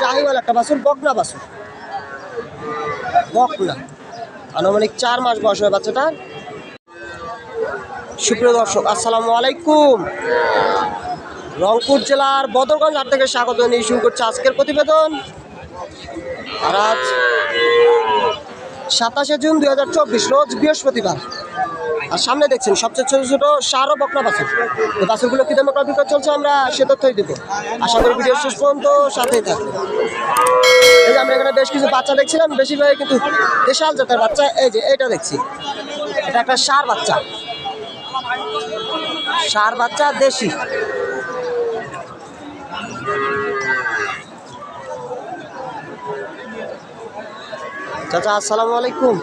শাহিওয়াল একটা বাছুর বকনা বাছুর। বকনা আনুমানিক চার মাস বয়স হয় বাচ্চাটার। সুপ্রিয় দর্শক, আসসালামু আলাইকুম। রংপুর জেলার বদরগঞ্জ হাট থেকে স্বাগত নিয়ে শুরু করছে আজকের প্রতিবেদন। আর আজ সাতাশে জুন দুই হাজার চব্বিশ, রোজ বৃহস্পতিবার। আর সামনে দেখছেন, সবচেয়ে ছোট ছোট সার ও বকনা বাছুর। এই বাছুরগুলো কি দামে বিক্রয় চলছে আমরা সে তথ্যই দেবো। আশা করি ভিডিও শেষ পর্যন্ত সাথেই থাকবে এই যে আমরা এখানে বেশ কিছু বাচ্চা দেখছিলাম, বেশিরভাগই কিন্তু দেশাল জাতের বাচ্চা। এই যে এটা দেখছি, এটা একটা সার বাচ্চা। সার বাচ্চা দেশি। চাচা, আসসালামু আলাইকুম।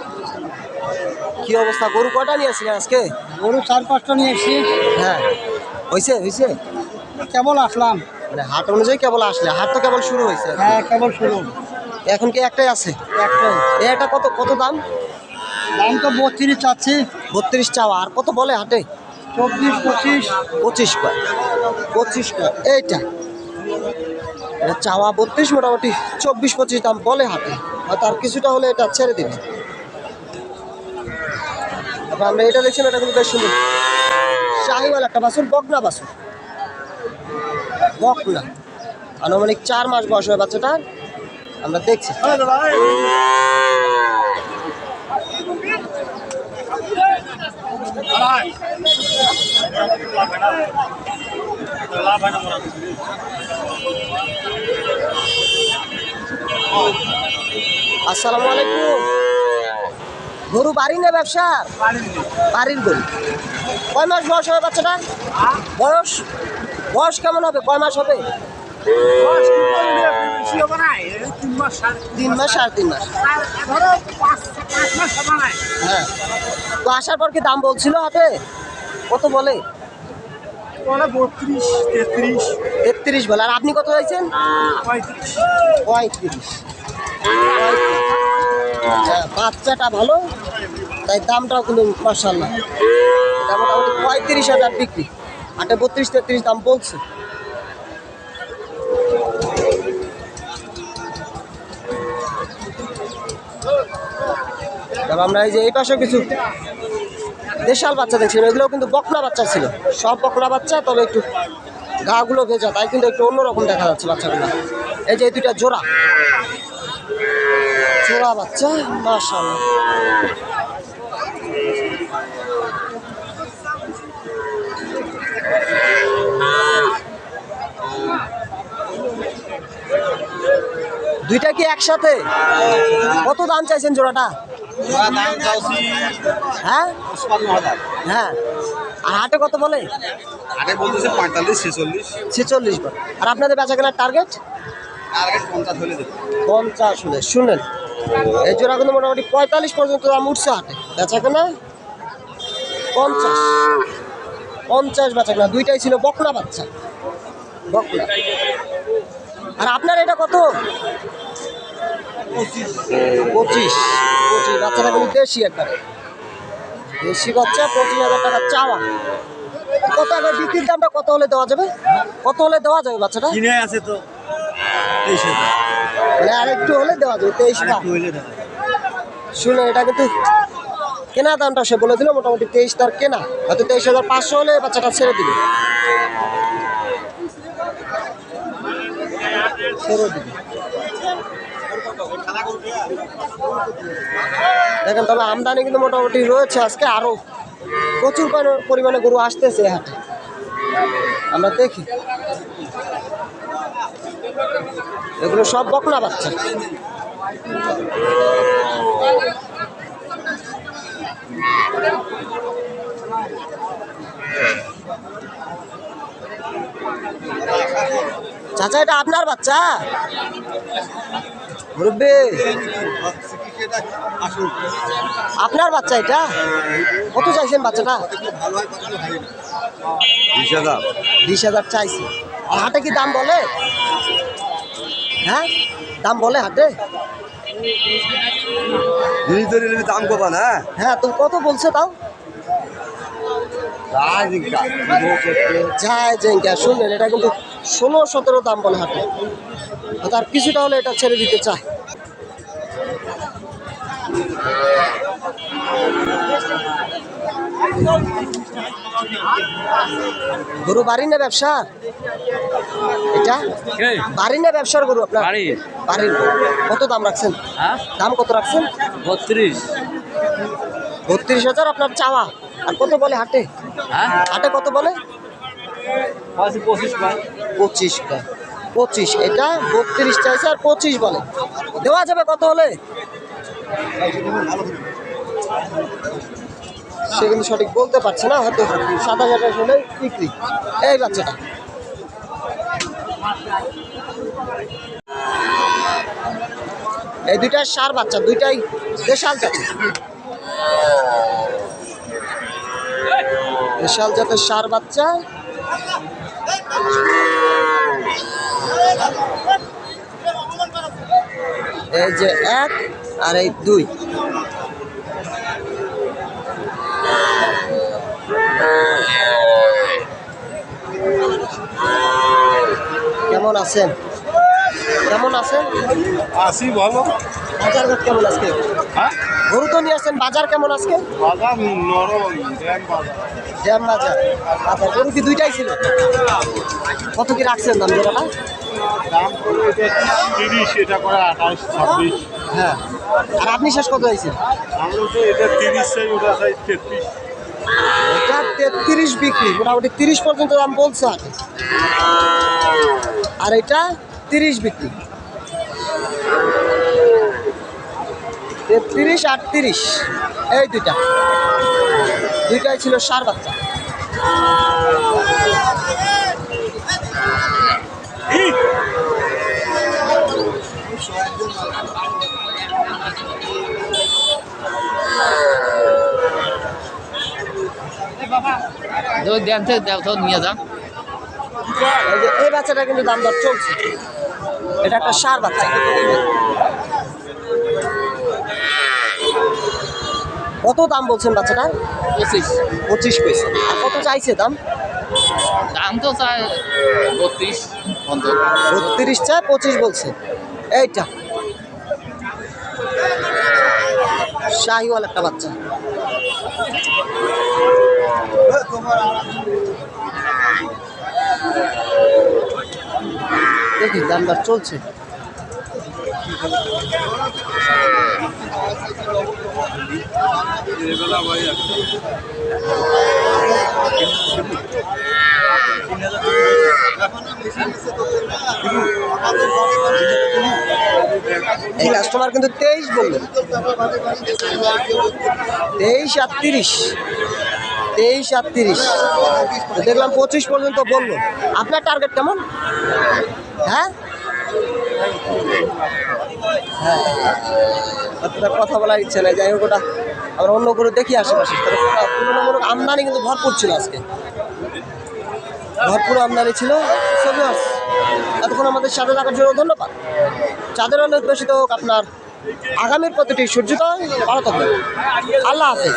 কি অবস্থা? গরু কটা নিয়ে আসছিলেন আজকে? গরু চার পাঁচটা নিয়ে এসছি হ্যাঁ। হয়েছে হয়েছে কেবল আসলাম। মানে হাট অনুযায়ী কেবল আসলে? হাট তো কেবল শুরু হয়েছে হ্যাঁ কেবল শুরু। এখন কি একটাই আছে? একটাই। এটা কত কত দাম? দাম তো বত্রিশ চাচ্ছি। বত্রিশ চাওয়া। আর কত বলে হাটে? চব্বিশ পঁচিশ। পঁচিশ কয়। পঁচিশ এইটা। এটা চাওয়া বত্রিশ মোটামুটি। চব্বিশ পঁচিশ দাম বলে হাটে। আর কিছুটা হলে এটা ছেড়ে দিবে। আমরা এটা দেখছি এটা কিন্তু বেশ সুন্দর। শাহিওয়াল একটা বাছুর, বকনা বাছুর। বকনা। আনুমানিক চার মাস বয়স হয় বাচ্চাটার। আমরা দেখছি। আসসালামু আলাইকুম। গরু বাড়ি না ব্যবসা? বাড়ির গরু। কয় মাস বয়স হবে বাচ্চাটা বয়স? বয়স কেমন হবে? কয় মাস হবে? তিন মাস হ্যাঁ। আসার পর কি দাম বলছিল হাতে? কত বলে? তেত্রিশ বলে। আর আপনি কত চাইছেন? পঁয়ত্রিশ। পঁয়ত্রিশ। হ্যাঁ, বাচ্চাটা ভালো। তাই দামটাও কিন্তু মার্শাল্লাহ এটা মোটামুটি পঁয়ত্রিশ হাজার বিক্রি। আটে বত্রিশ তেত্রিশ দাম বলছে। আমরা এই যে এই পাশেও কিছু দেশাল বাচ্চা দেখছিলাম এগুলোও কিন্তু বকনা বাচ্চা ছিল। সব বকনা বাচ্চা, তবে একটু গাগুলো ভেজা, তাই কিন্তু একটু অন্যরকম দেখা যাচ্ছে বাচ্চাগুলো। এই যে দুইটা জোড়া। জোড়া বাচ্চা, মাশাআল্লাহ। দুইটা কি একসাথে? কত দাম চাইছেন জোড়াটা? হ্যাঁ? হ্যাঁ। আর হাটে কত বলে? ছেচল্লিশ ছেচল্লিশ আর আপনাদের বেচা কেনার টার্গেট পঞ্চাশ হলে। শুনেন, এই জোড়া কিন্তু মোটামুটি পঁয়তাল্লিশ পর্যন্ত দাম উঠছে হাটে। বেচা কেনা পঞ্চাশ। পঞ্চাশ বেচা কেনা দুইটাই ছিল বকনা বাচ্চা। বকনা। আর আপনার এটা কত? পঁচিশ। পঁচিশ। বাচ্চাটা কিন্তু দেশি একবারে দেশি বাচ্চা পঁচিশ হাজার টাকা চাওয়া। কত আগে বিক্রির দামটা কত হলে দেওয়া যাবে? কত হলে দেওয়া যাবে বাচ্চাটা? কিনে আছে তো মানে আর একটু হলে দেওয়া যাবে তেইশ শুনে এটা কিন্তু কেনা দামটা সে বলে দিল মোটামুটি তেইশ তার কেনা। হয়তো তেইশ হাজার পাঁচশো হলে বাচ্চাটা ছেড়ে দিবে। ছেড়ে দিবে। দেখেন তবে আমদানি কিন্তু মোটামুটি রয়েছে আজকে, আরও প্রচুর পরিমাণে গরু আসতেছে হাটে আমরা দেখি। এগুলো সব বকনা বাচ্চা। চাচা, এটা আপনার বাচ্চা? মুরব্বী আপনার বাচ্চা এটা? কত চাইছেন বাচ্চাটা বিশ হাজার। বিশ হাজার চাইছে। আর হাটে কি দাম বলে? হ্যাঁ? দাম বলে হাটে? দাম কবা না হ্যাঁ তো কত বলছে তাও? যায় জেঙ্কা শুনলেন এটা কিন্তু ষোলো সতেরো দাম বলে হাটে। তার কিছুটা হলে এটা ছেড়ে দিতে চায়। গরু বাড়ি না ব্যবসা? এটা? বাড়ি না ব্যবসার গরু আপনার? বাড়ি। বাড়ির কত দাম রাখছেন? হ্যাঁ? দাম কত রাখছেন? বত্রিশ। বত্রিশ হাজার আপনার চাওয়া। আর কত বলে হাটে? হ্যাঁ? হাটে কত বলে? পঁচিশ পঁচিশ পাঁচ পঁচিশ, এটা বত্রিশ চাইছে আর পঁচিশ বলে। দেওয়া যাবে কত হলে? সে কিন্তু সঠিক বলতে পারছে না, হয়তো সাত হাজার হলে বিক্রি। এই বাচ্চাটা। এই দুইটা সার বাচ্চা, দুইটাই দেশাল জাতের। দেশাল জাতের সার বাচ্চা। এই যে এক আর এই দুই। কেমন আছেন? কেমন আছেন? আসি ভালো। বাজার ঘাট কেমন আজকে? হ্যাঁ? গরু তো নিয়ে আসছেন বাজার কেমন আজকে? বাজার নরম ড্যাম বাজার। আচ্ছা গরু কি দুইটাই ছিল? কত কি রাখছেন দাম জোড়াটা দাম তিরিশ এটা করে আঠাশ ছাব্বিশ। হ্যাঁ। আর আপনি শেষ কত হয়েছে আমরা তো এটা তিরিশ চাই ওটা চাই তেত্রিশ। এটা তেত্রিশ বিক্রি মোটামুটি তিরিশ পর্যন্ত দাম বলছে। আর এটা তিরিশ বিক্রি। তেত্রিশ আটত্রিশ। এই দুইটা। দুইটাই ছিল সার বাচ্চা। যদি দেন থেকে দেও নিয়ে যান। এই বাচ্চাটা কিন্তু দাম দর চলছে। এটা একটা সার বাচ্চা। কত দাম বলছেন বাচ্চাটা? পঁচিশ। পঁচিশ পয়সা। কত চাইছে দাম? দাম তো চাই বত্রিশ বত্রিশ চায় পঁচিশ বলছে। এইটা। শাহিওয়াল একটা বাচ্চা। দেখি দাম দর চলছে। এই কাস্টমার কিন্তু তেইশ বলল তেইশ আর তিরিশ। তেইশ আর তিরিশ। দেখলাম পঁচিশ পর্যন্ত বলল। আপনার টার্গেট কেমন? হ্যাঁ? হ্যাঁ। কথা বলার ইচ্ছে নেই, যাই হোক ওটা আমরা অন্য করে দেখি আশেপাশে। তুলনামূলক আমদানি কিন্তু ভরপুর ছিল আজকে। ভরপুর আমদানি ছিল। এতক্ষণ আমাদের সাথে থাকার জন্য ধন্যবাদ। চাঁদের অনেক বেশি তো আপনার আগামীর প্রতিটি সূর্যোদয়। ভালো থাকবেন। আল্লাহ হাফেজ।